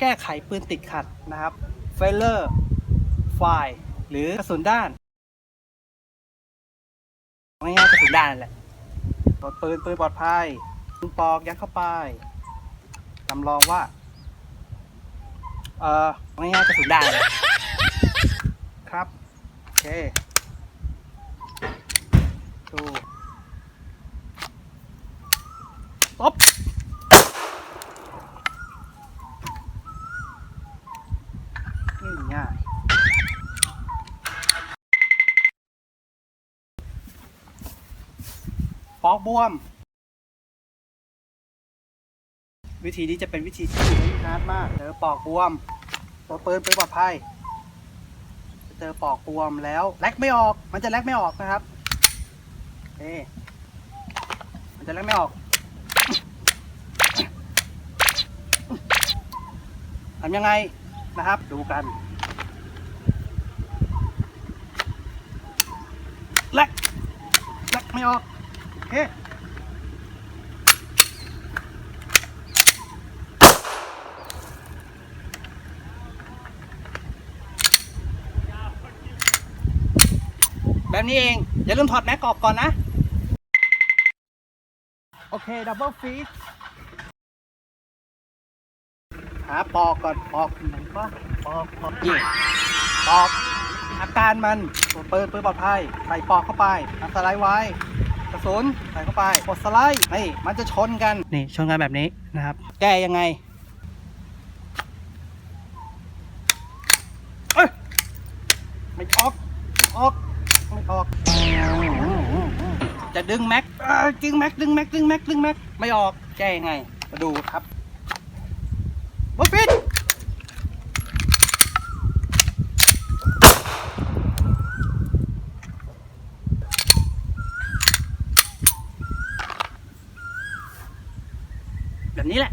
แก้ไขปืนติดขัดนะครับเฟลเลอร์ไฟหรือกระสุนด้านง่ายๆกระสุนด้านแหละตรวจปืนปืนปลอดภัยปืนปอกยัดเข้าไปจำลองว่า เอ่อง่ายๆกระสุนด้านนั่นแหละครับโอเคดูตบง่าย ปอกบวม วิธีนี้จะเป็นวิธีที่ไม่ฮาร์ดมากเจอปอกบวมตัวปืนปืนปลอดภัยเจอปอกบวมแล้วแลกไม่ออก มันจะแลกไม่ออกนะครับเอ๊มันจะแลกไม่ออกทำยังไงนะครับ ดูกันแลกแลกไม่ออก เคแบบนี้เอง อย่าลืมถอดแม็กออกก่อนนะ โอเค ดับเบิลฟีดหาปอกก่อนปอกหนวะปอกปอกปอกอาการมันเปิดเปืนปลอดภัยใส่ปอกเข้าไปอัสไลด์ไว้ กระสุนใส่เข้าไปกดสไลด์นี่มันจะชนกันนี่ชนกันแบบนี้นะครับ แก้ยังไงเอ้ยไม่ออกออกไม่ออก จะดึงแม็กเอ้ยดึงแม็กดึงแม็กดึงแม็กดึงแม็กไม่ออกแก้ยังไงมาดูครับดปิด แบบ นี้แหละ